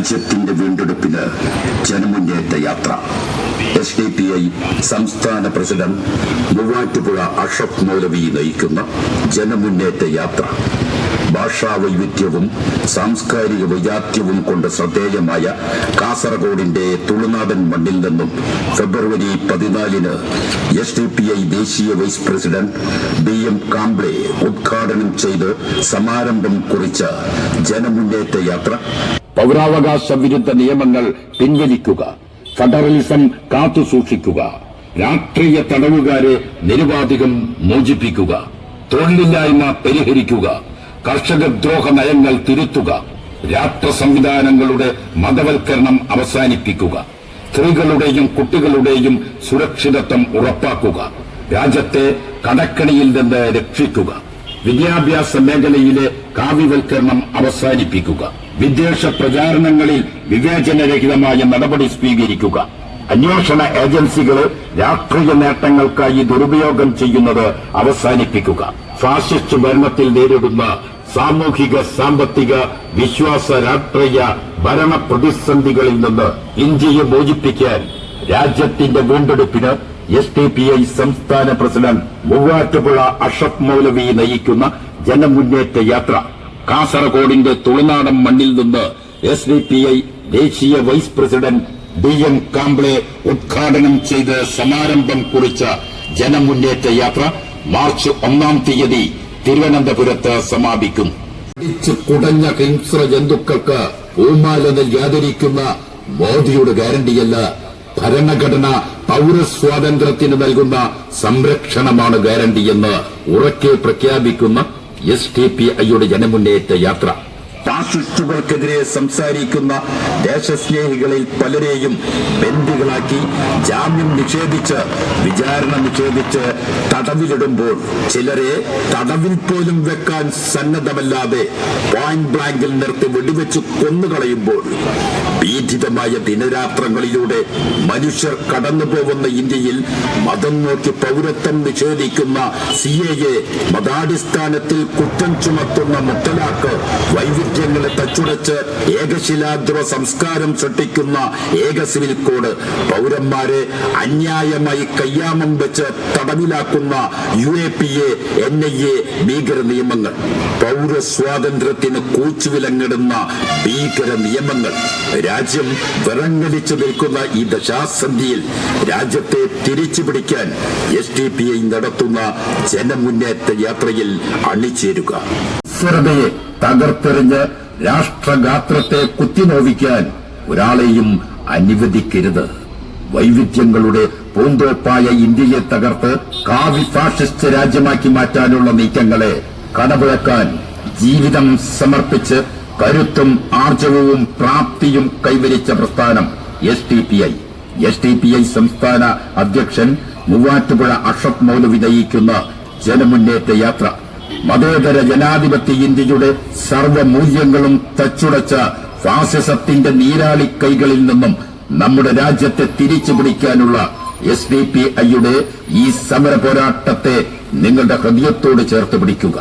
രാജ്യത്തിന്റെ വീണ്ടെടുപ്പിന് ജനമുന്നേറ്റ യാത്ര. എസ് ഡി പി ഐ സംസ്ഥാന പ്രസിഡന്റ് മൂവാറ്റുപുഴ അഷഫ് മൗലവി നയിക്കുന്ന ജനമുന്നേറ്റ യാത്ര. ഭാഷാ വൈവിധ്യവും സാംസ്കാരിക വൈജാത്യവും കൊണ്ട് ശ്രദ്ധേയമായ കാസർഗോഡിന്റെ തുളുനാടൻ മണ്ണിൽ നിന്നും ഫെബ്രുവരി പതിനാലിന് എസ് ഡി പി ഐ ദേശീയ vice president B M Kamble ഉദ്ഘാടനം ചെയ്ത് സമാരംഭം കുറിച്ച ജനമുന്നേറ്റ യാത്ര. പൗരാവകാശ വിരുദ്ധ നിയമങ്ങൾ പിൻവലിക്കുക ഫെഡറലിസം കാത്തുസൂക്ഷിക്കുക രാഷ്ട്രീയ തടവുകാരെ നിരുപാധികം മോചിപ്പിക്കുക തൊഴിലില്ലായ്മ പരിഹരിക്കുക കർഷകദ്രോഹ നയങ്ങൾ തിരുത്തുക രാഷ്ട്ര സംവിധാനങ്ങളുടെ മതവൽക്കരണം അവസാനിപ്പിക്കുക സ്ത്രീകളുടെയും കുട്ടികളുടെയും സുരക്ഷിതത്വം ഉറപ്പാക്കുക രാജ്യത്തെ കടക്കണിയിൽ നിന്ന് രക്ഷിക്കുക വിദ്യാഭ്യാസ മേഖലയിലെ കാവ്യവൽക്കരണം അവസാനിപ്പിക്കുക. വിദ്വേഷ പ്രചാരണങ്ങളിൽ വിവേചനരഹിതമായ നടപടി സ്വീകരിക്കുക. അന്വേഷണ ഏജൻസികളെ രാഷ്ട്രീയ നേട്ടങ്ങൾക്കായി ദുരുപയോഗം ചെയ്യുന്നത് അവസാനിപ്പിക്കുക. ഫാസിസ്റ്റ് ഭരണത്തിൽ നേരിടുന്ന സാമൂഹിക സാമ്പത്തിക വിശ്വാസ രാഷ്ട്രീയ ഭരണ പ്രതിസന്ധികളിൽ നിന്ന് ഇന്ത്യയെ മോചിപ്പിക്കാൻ രാജ്യത്തിന്റെ വീണ്ടെടുപ്പിന് എസ് ഡി പി ഐ സംസ്ഥാന പ്രസിഡന്റ് മൂവാറ്റുപുഴ അഷഫ് മൗലവി നയിക്കുന്ന ജനമുന്നേറ്റ യാത്ര. കാസർഗോഡിന്റെ തുളുനാടൻ മണ്ണിൽ നിന്ന് എസ് ഡി പി ഐ ദേശീയ vice president D M Kamble ഉദ്ഘാടനം ചെയ്ത് സമാരംഭം കുറിച്ച ജനമുന്നേറ്റ യാത്ര മാർച്ച് ഒന്നാം തീയതി തിരുവനന്തപുരത്ത് സമാപിക്കും. അടിച്ചു കുടഞ്ഞ ഹിംസ്ര ജന്തുക്കൾക്ക് പൂമാല നൽകാതിരിക്കുന്ന മോദിയുടെ ഗ്യാരണ്ടിയല്ല ഭരണഘടന പൌരസ്വാതന്ത്ര്യത്തിന് നൽകുന്ന സംരക്ഷണമാണ് ഗ്യാരണ്ടിയെന്ന് ഉറക്കെ പ്രഖ്യാപിക്കുന്ന എസ് ടി പി ഐയുടെ ജനമുന്നേറ്റ യാത്ര. ഫാസിസ്റ്റുകൾക്കെതിരെ സംസാരിക്കുന്ന ദേശസ്നേഹികളിൽ പലരെയും ബന്ദികളാക്കി. ജാമ്യം നിഷേധിച്ച് വിചാരണ നിഷേധിച്ച് തടവിലിടുമ്പോൾ ചിലരെ തടവിൽ പോലും വെക്കാൻ സന്നദ്ധമല്ലാതെ പോയിന്റ് ബ്ലാങ്കിൽ നിർത്തി വെടിവെച്ച് കൊന്നുകളയുമ്പോൾ ഭീതിതമായ ദിനരാത്രങ്ങളിലൂടെ മനുഷ്യർ കടന്നുപോകുന്ന ഇന്ത്യയിൽ മതം നോക്കി പൗരത്വം നിഷേധിക്കുന്ന സി എ എ മതാടിസ്ഥാനത്തിൽ കുറ്റം ചുമത്തുന്ന മുത്തലാക്ക് വൈവിധ്യങ്ങളെ തച്ചുടച്ച് ഏകശിലാദ്രവ സംസ്കാരം സൃഷ്ടിക്കുന്ന ഏക സിവിൽ കോഡ് പൗരന്മാരെ അന്യായമായി കയ്യാമം വെച്ച് തടവിലാക്കുന്ന U A P A N I A ഭീകര നിയമങ്ങൾ പൗരസ്വാതന്ത്ര്യത്തിന് കൂച്ചുവിലങ്ങിടുന്ന ഭീകര നിയമങ്ങൾ രാജ്യം വിറങ്ങലിച്ചു നിൽക്കുന്ന ഈ ദശാസന്ധിയിൽ രാജ്യത്തെ തിരിച്ചു പിടിക്കാൻ എസ് ഡി പി ഐ നടത്തുന്ന ജനമുന്നേറ്റ യാത്രയിൽ അണിചേരുക. സ്ഥിരതയെ തകർത്തെറിഞ്ഞ് രാഷ്ട്രഗാത്രത്തെ കുത്തിനോവിക്കാൻ ഒരാളെയും അനുവദിക്കരുത്. വൈവിധ്യങ്ങളുടെ പൂന്തോപ്പായ ഇന്ത്യയെ തകർത്ത് കാവി ഫാഷിസ്റ്റ് രാജ്യമാക്കി മാറ്റാനുള്ള നീക്കങ്ങളെ കടപുഴക്കാൻ ജീവിതം സമർപ്പിച്ച് കരുത്തും ആർജവവും പ്രാപ്തിയും കൈവരിച്ച പ്രസ്ഥാനം S T P I S T P I സംസ്ഥാന അധ്യക്ഷൻ മൂവാറ്റുപുഴ അഷഫ് മൗലു വിജയിക്കുന്ന ജനമുന്നേറ്റ യാത്ര. മതേതര ജനാധിപത്യ ഇന്ത്യയുടെ സർവമൂല്യങ്ങളും തച്ചുടച്ച ഫാസിസത്തിന്റെ നീരാളി കൈകളിൽ നിന്നും നമ്മുടെ രാജ്യത്തെ തിരിച്ചു പിടിക്കാനുള്ള എസ് ഡി പി ഐയുടെ ഈ സമര പോരാട്ടത്തെ നിങ്ങളുടെ ഹൃദയത്തോട് ചേർത്ത് പിടിക്കുക.